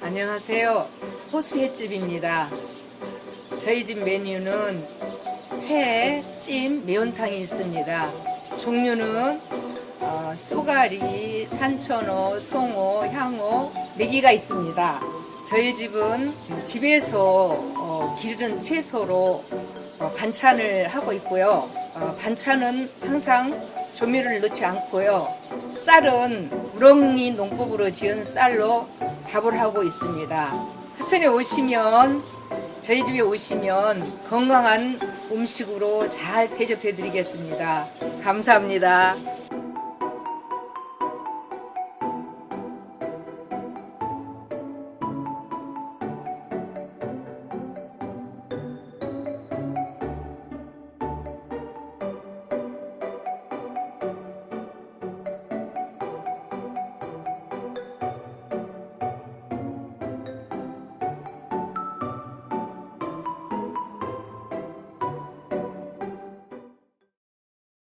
안녕하세요. 호수횟집입니다. 저희 집 메뉴는 회, 찜, 매운탕이 있습니다. 종류는 어, 쏘가리, 산천어, 송어, 향어, 메기가 있습니다. 저희 집은 집에서 어, 기르는 채소로 어, 반찬을 하고 있고요. 어, 반찬은 항상 조미료를 넣지 않고요. 쌀은 우렁이 농법으로 지은 쌀로 밥을 하고 있습니다. 하천에 오시면 저희 집에 오시면 건강한 음식으로 잘 대접해 드리겠습니다. 감사합니다.